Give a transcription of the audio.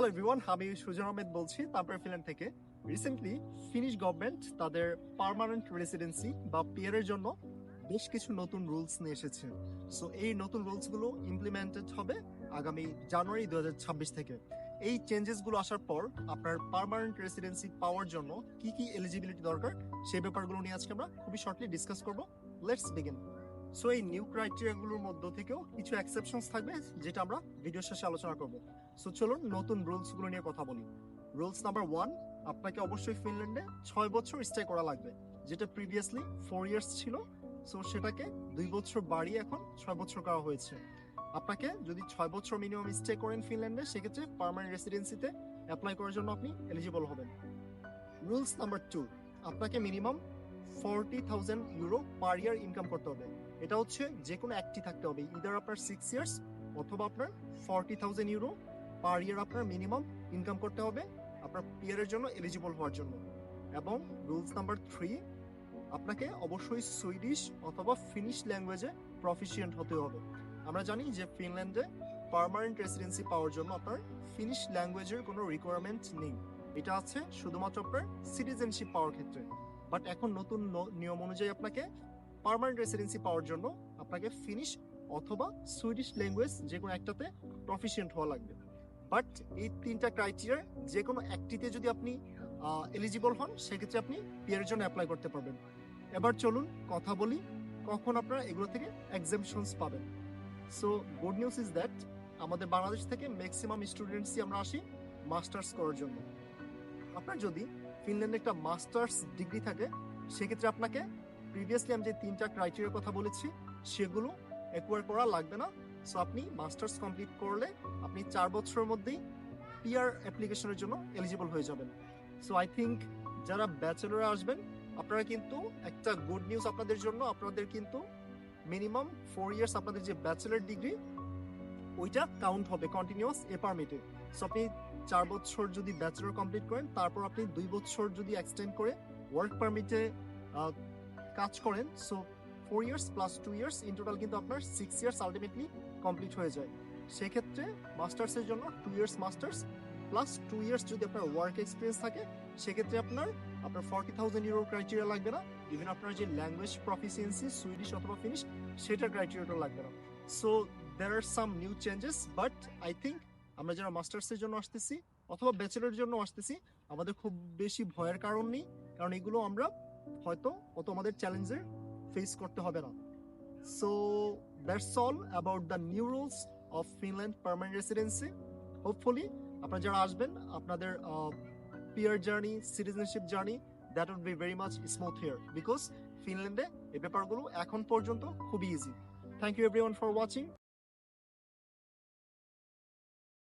Hello everyone আমি সুজন আহমেদ বলছি, তারপরে ফিনল্যান্ড থেকে। রিসেন্টলি ফিনিশ গভর্নমেন্ট তাদের পার্মানেন্ট রেসিডেন্সি বা পিয়ারের জন্য বেশ কিছু নতুন রুলস নিয়ে এসেছে। সো এই নতুন রুলসগুলো ইমপ্লিমেন্টেড হবে আগামী জানুয়ারি দু হাজার ছাব্বিশ থেকে। এই চেঞ্জেসগুলো আসার পর আপনার পার্মানেন্ট রেসিডেন্সি পাওয়ার জন্য কি কি এলিজিবিলিটি দরকার সেই ব্যাপারগুলো নিয়ে আজকে আমরা খুবই শর্টলি ডিসকাস করব। লেটস বিগিন সো এই নিউ ক্রাইটেরিয়াগুলোর মধ্য থেকেও কিছু এক্সেপশনস থাকবে, যেটা আমরা ভিডিও শেষে আলোচনা করব। সো চলুন নতুন রুলসগুলো নিয়ে কথা বলি। রুলস নাম্বার ওয়ান, আপনাকে অবশ্যই ফিনল্যান্ডে ছয় বছর স্টে করা লাগবে, যেটা প্রিভিয়াসলি ফোর ইয়ার্স ছিল। সো সেটাকে দুই বছর বাড়িয়ে এখন ছয় বছর করা হয়েছে। আপনাকে যদি ছয় বছর মিনিমাম স্টে করেন ফিনল্যান্ডে, সেক্ষেত্রে পার্মানেন্ট রেসিডেন্সিতে অ্যাপ্লাই করার জন্য আপনি এলিজিবল হবেন। রুলস নাম্বার টু আপনাকে minimum forty thousand euro per year income করতে হবে। এটা হচ্ছে যে কোনো একটি থাকতে হবে ইদার আপনার সিক্স ইয়ার্স অথবা আপনার forty thousand euro per year আপনার মিনিমাম ইনকাম করতে হবে আপনার পিয়ারের জন্য এলিজিবল হওয়ার জন্য। এবং রুলস নাম্বার থ্রি আপনাকে অবশ্যই সুইডিশ অথবা ফিনিশ ল্যাঙ্গুয়েজে প্রফিসিয়েন্ট হতে হবে। আমরা জানি যে ফিনল্যান্ডে পারমানেন্ট রেসিডেন্সি পাওয়ার জন্য আপনার ফিনিশ ল্যাঙ্গুয়েজের কোনো রিকোয়ারমেন্ট নেই। এটা আছে শুধুমাত্র আপনার সিটিজেনশিপ পাওয়ার ক্ষেত্রে। বাট এখন নতুন নিয়ম অনুযায়ী আপনাকে পার্মানেন্ট রেসিডেন্সি পাওয়ার জন্য আপনাকে ফিনিশ অথবা সুইডিশ ল্যাঙ্গুয়েজ যে কোনো একটাতে প্রফিসিয়েন্ট হওয়া লাগবে। বাট এই তিনটা ক্রাইটেরিয়ার যে কোনো একটিতে যদি আপনি এলিজিবল হন, সেক্ষেত্রে আপনি পিয়ারের জন্য অ্যাপ্লাই করতে পারবেন। এবার চলুন কথা বলি কখন আপনারা এগুলো থেকে এক্সামশনস পাবেন। So good news is that আমাদের বাংলাদেশ থেকে ম্যাক্সিমাম স্টুডেন্টসই আমরা আসি মাস্টার্স করার জন্য। আপনার যদি ফিনল্যান্ডে একটা মাস্টার্স ডিগ্রি থাকে, সেক্ষেত্রে আপনাকে প্রিভিয়াসলি আমি যে তিনটা ক্রাইটেরিয়ার কথা বলেছি, সেগুলো অ্যাকোয়ার করা লাগবে না। সো আপনি মাস্টার্স কমপ্লিট করলে আপনি চার বছরের মধ্যেই পিআর অ্যাপ্লিকেশনের জন্য এলিজিবল হয়ে যাবেন। সো আই থিঙ্ক যারা ব্যাচেলরে আসবেন, আপনারা কিন্তু একটা গুড নিউজ আপনাদের জন্য, আপনাদের কিন্তু মিনিমাম ফোর ইয়ার্স আপনাদের যে ব্যাচেলার ডিগ্রি ওইটা কাউন্ট হবে কন্টিনিউয়াস এ পারমিটে সো আপনি চার বছর যদি ব্যাচেলর কমপ্লিট করেন, তারপর আপনি দুই বছর যদি এক্সটেন্ড করে ওয়ার্ক পারমিটে কাজ করেন so four years plus two years in total কিন্তু আপনার সিক্স ইয়ার্স আলটিমেটলি কমপ্লিট হয়ে যায়। সেক্ষেত্রে মাস্টার্সের জন্য two years masters plus two years যদি আপনার ওয়ার্ক এক্সপিরিয়েন্স থাকে, সেক্ষেত্রে আপনার আপনার ফর্টি থাউজেন্ড ইউরো ক্রাইটেরিয়া লাগবে না। ইভেন আপনার যে ল্যাঙ্গুয়েজ প্রফিসিয়েন্সি সুইডিশ অথবা ফিনিশ সেটার ক্রাইটেরিয়াটা লাগবে না। So there are some new changes but I think আমরা যারা মাস্টার্সের জন্য আসতেছি, অথবা ব্যাচেলরের জন্য আসতেছি, আমাদের খুব বেশি ভয়ের কারণ নেই। কারণ এগুলো আমরা হয়তো অত আমাদের চ্যালেঞ্জের ফেস করতে হবে না। So that's all about the new rules of Finland permanent residency hopefully আপনারা যারা আসবেন, আপনাদের PR journey citizenship journey that would be very much smooth here because ফিনল্যান্ডে এই ব্যাপারগুলো এখন পর্যন্ত খুবই easy thank you everyone for watching